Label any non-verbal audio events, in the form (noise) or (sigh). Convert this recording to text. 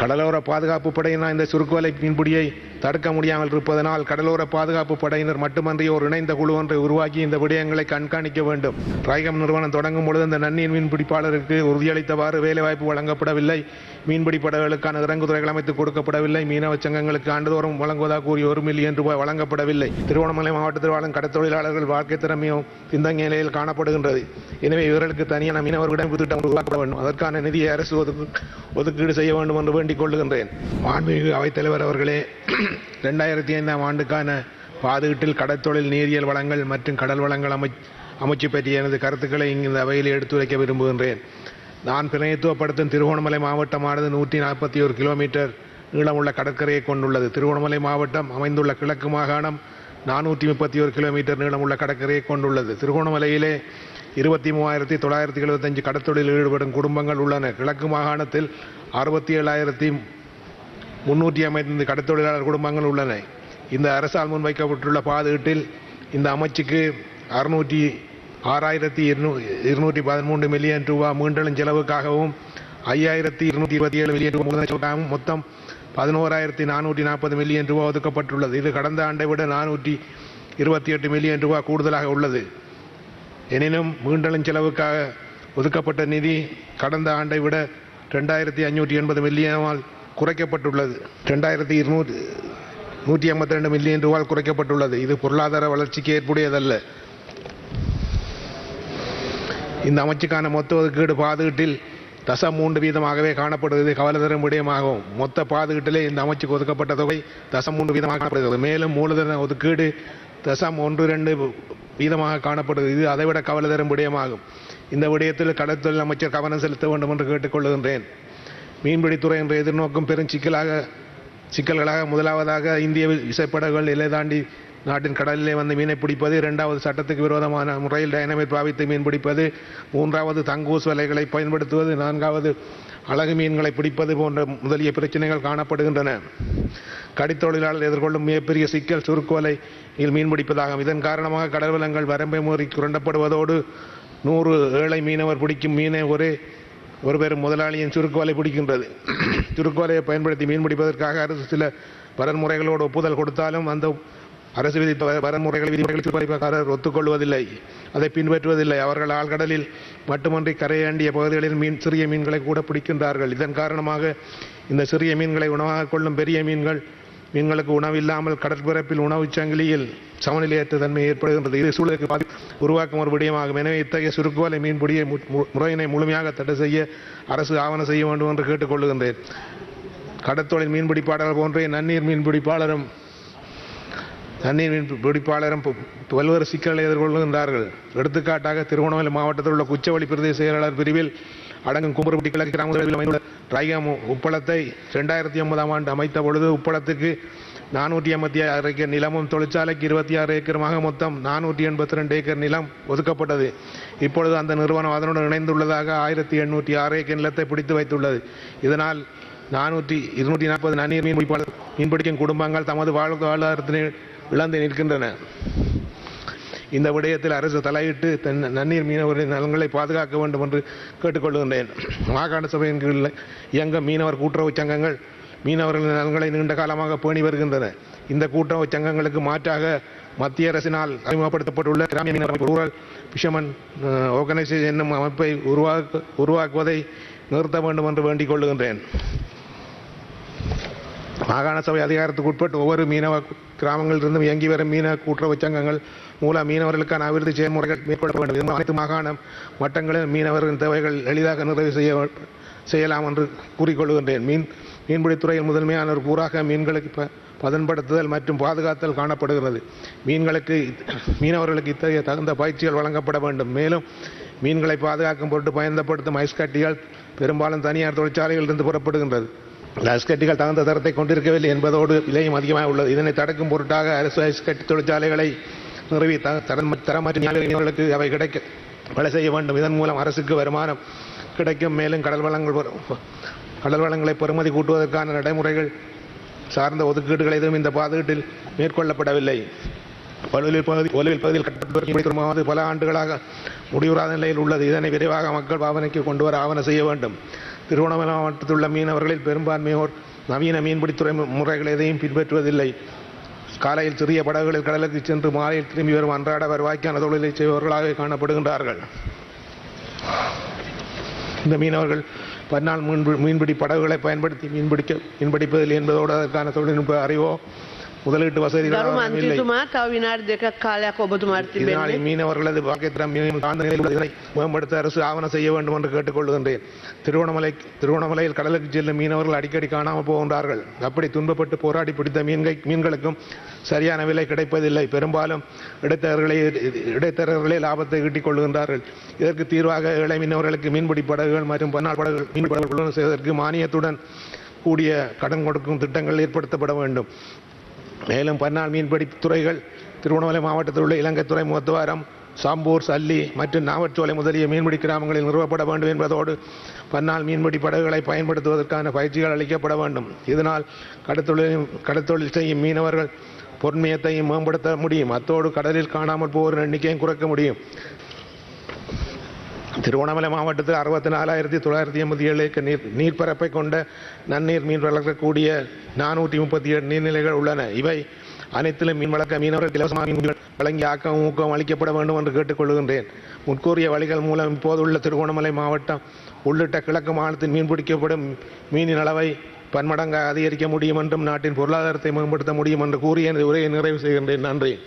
கடலோர பாதுகாப்பு படையினர் இந்த சுருக்குவலை மீன்பிடியை தடுக்க முடியாமல் இருப்பதனால் கடலோர பாதுகாப்பு படையினர் மட்டுமன்றி ஒரு இணைந்த குழு ஒன்றை உருவாக்கி இந்த விடயங்களை கண்காணிக்க வேண்டும். ராய்கம் நிறுவனம் தொடங்கும் பொழுது இந்த நன்னீர் மீன்பிடிப்பாளருக்கு உறுதியளித்தவாறு வேலைவாய்ப்பு வழங்கப்படவில்லை. மீன்பிடி படகுகளுக்கான இறங்குதுறைகள் அமைத்து கொடுக்கப்படவில்லை. மீனவ சங்கங்களுக்கு ஆண்டுதோறும் வழங்குவதாக கூறி ஒரு மில்லியன் ரூபாய் வழங்கப்படவில்லை. திருவண்ணாமலை மாவட்டத்தில் வாழும் கடத்தொழிலாளர்கள் வாழ்க்கை திறமையும் பின்தங்கிய நிலையில் காணப்படுகின்றது. எனவே இவர்களுக்கு தனியான மீனவர்களிடம் திட்டம் உருவாக்கப்பட வேண்டும். அதற்கான நிதியை அரசு ஒதுக்கு ஒதுக்கீடு செய்ய வேண்டும் என்று வேண்டிக் கொள்ளுகின்றேன். மாண்புமிகு அவைத்தலைவர் அவர்களே (clears throat) ரெண்டாயிரத்தி ஐந்தாம் ஆண்டுக்கான பாதுகாட்டில் கடற்தொழில் நீரியல் வளங்கள் மற்றும் கடல் வளங்கள் அமை அமைச்சு பற்றிய எனது கருத்துக்களை இங்கு இந்த அவையில் எடுத்துரைக்க விரும்புகின்றேன். நான் பிரதிநிதித்துவப்படுத்தும் திருகோணமலை மாவட்டமானது நூற்றி நாற்பத்தி ஒரு கிலோமீட்டர் நீளமுள்ள கடற்கரையை கொண்டுள்ளது. திருகோணமலை மாவட்டம் அமைந்துள்ள கிழக்கு மாகாணம் நானூற்றி முப்பத்தி ஒரு கிலோமீட்டர் நீளமுள்ள கடற்கரையை கொண்டுள்ளது. திருகோணமலையிலே இருபத்தி மூவாயிரத்தி தொள்ளாயிரத்தி எழுபத்தஞ்சு கடத்தொழிலில் ஈடுபடும் குடும்பங்கள் உள்ளன. கிழக்கு மாகாணத்தில் அறுபத்தி ஏழாயிரத்தி முன்னூற்றி ஐம்பத்தைந்து கடத்தொழிலாளர் குடும்பங்கள் உள்ளன. இந்த அரசால் முன்வைக்கப்பட்டுள்ள பாதுகாட்டில் இந்த அமைச்சுக்கு அறுநூற்றி ஆறாயிரத்தி இருநூ இருநூற்றி பதிமூன்று மில்லியன் ரூபாய் மீண்டலும் செலவுக்காகவும் ஐயாயிரத்தி இருநூற்றி இருபத்தி ஏழு மில்லியன் ரூபாய் செலவுக்காகவும் மொத்தம் பதினோராயிரத்தி நானூற்றி நாற்பது மில்லியன் ரூபாய் ஒதுக்கப்பட்டுள்ளது. இது கடந்த ஆண்டை விட நானூற்றி இருபத்தி எட்டு மில்லியன் ரூபாய் கூடுதலாக உள்ளது. எனினும் மீண்டலும் செலவுக்காக ஒதுக்கப்பட்ட நிதி கடந்த ஆண்டை விட ரெண்டாயிரத்தி ஐநூற்றி எண்பது மில்லியனால் குறைக்கப்பட்டுள்ளது. ரெண்டாயிரத்தி இருநூறு நூற்றி ஐம்பத்தி ரெண்டு மில்லியன் ரூபாய் குறைக்கப்பட்டுள்ளது. இது பொருளாதார வளர்ச்சிக்கு ஏற்புடையதல்ல. இந்த அமைச்சுக்கான மொத்த ஒதுக்கீடு பாதுகாட்டில் தசம் மூன்று வீதமாகவே காணப்படுவது கவலை தரும் விடயமாகும் மொத்த பாதுகீட்டிலே இந்த அமைச்சுக்கு ஒதுக்கப்பட்ட தொகை தசம் மூன்று வீதமாக காணப்படுகிறது. மேலும் மூலதன ஒதுக்கீடு தசம் ஒன்று ரெண்டு வீதமாக காணப்படுகிறது. இது அதைவிட கவலை தரும் விடயமாகும். இந்த விடயத்தில் கடற்தொழில் அமைச்சர் கவனம் செலுத்த வேண்டும் என்று கேட்டுக்கொள்கின்றேன். மீன்பிடித்துறை என்று எதிர்நோக்கும் பெரும் சிக்கலாக சிக்கல்களாக முதலாவதாக இந்திய விசைப்படகுகள் எல்லை தாண்டி நாட்டின் கடலிலே வந்து மீனை பிடிப்பது இரண்டாவது சட்டத்துக்கு விரோதமான முறையில் டைனமைட் பாவித்து மீன் பிடிப்பது மூன்றாவது தங்கூஸ் வலைகளை பயன்படுத்துவது நான்காவது அழகு மீன்களை பிடிப்பது போன்ற முதலிய பிரச்சனைகள் காணப்படுகின்றன. கடித்தொழிலாளர் எதிர்கொள்ளும் மிகப்பெரிய சிக்கல் சுருக்குவலை மீன் பிடிப்பதாகும். இதன் காரணமாக கடல் வளங்கள் வரம்பை முறை சுரண்டப்படுவதோடு நூறு ஏழை மீனவர் பிடிக்கும் மீனை ஒரே ஒரு பெரும் முதலாளியின் சுருக்குவலை பிடிக்கின்றது. சுருக்குவலையை பயன்படுத்தி மீன் பிடிப்பதற்காக அரசு சில வரன்முறைகளோடு ஒப்புதல் கொடுத்தாலும் அந்த அரசு விதித்த வ- வரன்முறைகளை விதிமுறைகளுக்கு பறிப்பக்காரர் ஒத்துக்கொள்வதில்லை. அதை பின்பற்றுவதில்லை. அவர்கள் ஆழ்கடலில் மட்டுமன்றி கரையாண்டிய பகுதிகளில் மீன் சிறிய மீன்களை கூட பிடிக்கின்றார்கள். இதன் காரணமாக இந்த சிறிய மீன்களை உணவாக கொள்ளும் பெரிய மீன்கள் மீன்களுக்கு உணவில்லாமல் கடற்பரப்பில் உணவுச் சங்கிலியில் சமநிலையற்ற தன்மை ஏற்படுகின்றது. இது சூழலுக்கு பாதி உருவாக்கும் ஒரு விடயமாகும். எனவே இத்தகைய சுருக்குவலை மீன்பிடியை மு- முறையினை முழுமையாக தடை செய்ய அரசு ஆவணம் செய்ய வேண்டும் என்று கேட்டுக்கொள்ளுகின்றேன். கடற்தொழில் மீன்பிடிப்பாளர் போன்றே நன்னீர் மீன்பிடிப்பாளரும் தண்ணீர் மீன் பிடிப்பாளரும் பல்வேறு சிக்கல்களை எதிர்கொள்கின்றார்கள். எடுத்துக்காட்டாக திருவண்ணாமலை மாவட்டத்தில் உள்ள குச்சவழி பிரதேச செயலாளர் பிரிவில் அடங்கும் கும்புறுப்பட்டி கிழக்கு கிராமத்தில் அமைந்துள்ள ரைகம் உப்பளத்தை ரெண்டாயிரத்தி ஒன்பதாம் ஆண்டு அமைத்த பொழுது உப்பளத்துக்கு நானூற்றி எண்பத்தி ஆறு ஏக்கர் நிலமும் தொழிற்சாலைக்கு இருபத்தி ஆறு ஏக்கருமாக மொத்தம் நானூற்றி எண்பத்தி ரெண்டு ஏக்கர் நிலம் ஒதுக்கப்பட்டது. இப்பொழுது அந்த நிறுவனம் அதனுடன் இணைந்துள்ளதாக ஆயிரத்தி எண்ணூற்றி ஆறு ஏக்கர் நிலத்தை பிடித்து வைத்துள்ளது. இதனால் நானூற்றி இருநூற்றி நாற்பது நன்னீர் மீன் பிடிப்பாளர் மீன்பிடிக்கும் குடும்பங்கள் தமது வாழ்வாதாரத்தினை இழந்து நிற்கின்றன. இந்த விடயத்தில் அரசு தலையிட்டு தன் நன்னீர் மீனவர்களின் நலன்களை பாதுகாக்க வேண்டும் என்று கேட்டுக்கொள்கின்றேன். மாகாண சபையின் கீழ் இயங்க மீனவர் கூட்டுறவு சங்கங்கள் மீனவர்களின் நலன்களை நீண்ட காலமாக பேணி வருகின்றன. இந்த கூட்டுறவு சங்கங்களுக்கு மாற்றாக மத்திய அரசினால் அறிமுகப்படுத்தப்பட்டுள்ள கிராமிய மீனவர் ரூரல் பிஷமன் ஆர்கனைசேஷன் என்னும் அமைப்பை உருவாக்க உருவாக்குவதை நிறுத்த வேண்டும் என்று வேண்டிக் கொள்ளுகின்றேன் மாகாண சபை அதிகாரத்துக்கு உட்பட்டு ஒவ்வொரு மீனவ கிராமங்களிலிருந்தும் இயங்கி வரும் மீன கூட்டுறவு சங்கங்கள் மூலம் மீனவர்களுக்கான அபிவிருத்தி செயல்முறைகள் மேற்கொள்ள வேண்டும். அனைத்து மாகாண மட்டங்களில் மீனவர்களின் தேவைகள் எளிதாக நிறைவு செய்ய செய்யலாம் என்று கூறிக்கொள்கின்றேன். மீன் மீன்பிடித்துறையில் முதன்மையான ஒரு கூறாக மீன்களுக்கு ப- பதன்படுத்துதல் மற்றும் பாதுகாத்தல் காணப்படுகிறது. மீன்களுக்கு மீனவர்களுக்கு இத்தகைய தகுந்த பயிற்சிகள் வழங்கப்பட வேண்டும். மேலும் மீன்களை பாதுகாக்கும் பொருட்டு பயன்படுத்தும் ஐஸ்கட்டிகள் பெரும்பாலும் தனியார் தொழிற்சாலைகளிலிருந்து புறப்படுகின்றது. இந்த கட்டிகள் தகுந்த தரத்தை கொண்டிருக்கவில்லை என்பதோடு விலையும் அதிகமாக உள்ளது. இதனை தடுக்கும் பொருட்டாக அரசு ஐஸ் தொழிற்சாலைகளை நிறுவி த- தரமற்ற அவை கிடைக்க வேலை செய்ய வேண்டும். இதன் மூலம் அரசுக்கு வருமானம் கிடைக்கும். மேலும் கடல் வளங்கள் கடல் வளங்களை பெறுமதி கூட்டுவதற்கான நடைமுறைகள் சார்ந்த ஒதுக்கீடுகள் எதுவும் இந்த பாதுகாட்டில் மேற்கொள்ளப்படவில்லை. பழுவில் பகுதி ஒலுவில் பகுதியில் கட்டப்பட்டு பல ஆண்டுகளாக முடிவுறாத நிலையில் உள்ளது. இதனை விரைவாக மக்கள் பாவனைக்கு கொண்டு வர ஆவண செய்ய வேண்டும். திருவண்ணாமலை மாவட்டத்தில் உள்ள மீனவர்களில் பெரும்பான்மையோர் நவீன மீன்பிடித்துறை முறைகள் எதையும் பின்பற்றுவதில்லை. காலையில் சிறிய படகுகளில் கடலுக்கு சென்று மாலையில் திரும்பி வரும் அன்றாட வருவாய்க்கான தொழிலை செய்பவர்களாக காணப்படுகின்றார்கள். இந்த மீனவர்கள் பன்னாள் மீன்பிடி படகுகளை பயன்படுத்தி மீன்பிடிக்க மீன்பிடிப்பதில் என்பதோடு அதற்கான தொழில்நுட்ப அறிவோ முதலீட்டு வசதிகள் மீனவர்களது மேம்படுத்த அரசு ஆவணம் செய்ய வேண்டும் என்று கேட்டுக்கொள்கின்றேன். திருவண்ணாமலை திருவண்ணாமலையில் கடலுக்கு செல்லும் மீனவர்கள் அடிக்கடி காணாமல் போகின்றார்கள். அப்படி துன்பப்பட்டு போராடி பிடித்த மீன்கள் மீன்களுக்கும் சரியான விலை கிடைப்பதில்லை. பெரும்பாலும் இடைத்தரர்களே இடைத்தரகர்களே லாபத்தை ஈட்டிக் கொள்கின்றார்கள். இதற்கு தீர்வாக இளை மீனவர்களுக்கு மீன்பிடி படகுகள் மற்றும் பன்னாள் படகுகள் மீன்பிடி படகுகள் செய்வதற்கு மானியத்துடன் கூடிய கடன் கொடுக்கும் திட்டங்கள் ஏற்படுத்தப்பட வேண்டும். மேலும் பன்னாள் மீன்பிடி துறைகள் திருவண்ணாமலை மாவட்டத்தில் உள்ள இலங்கை துறைமுகத்துவாரம் சாம்பூர் சல்லி மற்றும் நாவற்சோலை முதலிய மீன்பிடி கிராமங்களில் நிறுவப்பட வேண்டும் என்பதோடு பன்னால் மீன்பிடி படகுகளை பயன்படுத்துவதற்கான பயிற்சிகள் அளிக்கப்பட வேண்டும். இதனால் கடத்தொழில் கடத்தொழில் செய்யும் மீனவர்கள் பொன்மையத்தையும் மேம்படுத்த முடியும். அத்தோடு கடலில் காணாமல் போவோரின் எண்ணிக்கையும் குறைக்க முடியும். திருவண்ணாமலை மாவட்டத்தில் அறுபத்தி நாலாயிரத்தி தொள்ளாயிரத்தி எண்பத்தி ஏழு ஏக்கர் நீர் நீர்ப்பரப்பை கொண்ட நன்னீர் மீன் வளர்க்கக்கூடிய நானூற்றி முப்பத்தி ஏழு நீர்நிலைகள் உள்ளன. இவை அனைத்திலும் மீன் வளர்க்க மீனவர்கள் இலவசமாக மீன்கள் வழங்கி ஆக்கம் ஊக்கம் அளிக்கப்பட வேண்டும் என்று கேட்டுக்கொள்கின்றேன் முன்கூறிய வழிகள் மூலம் இப்போதுள்ள திருவண்ணாமலை மாவட்டம் உள்ளிட்ட கிழக்கு மாநிலத்தில் மீன்பிடிக்கப்படும் மீனின் அளவை பன்மடங்காக அதிகரிக்க முடியும் என்றும் நாட்டின் பொருளாதாரத்தை மேம்படுத்த முடியும் என்று கூறி எனது உரையை நிறைவு செய்கின்றேன். நன்றி.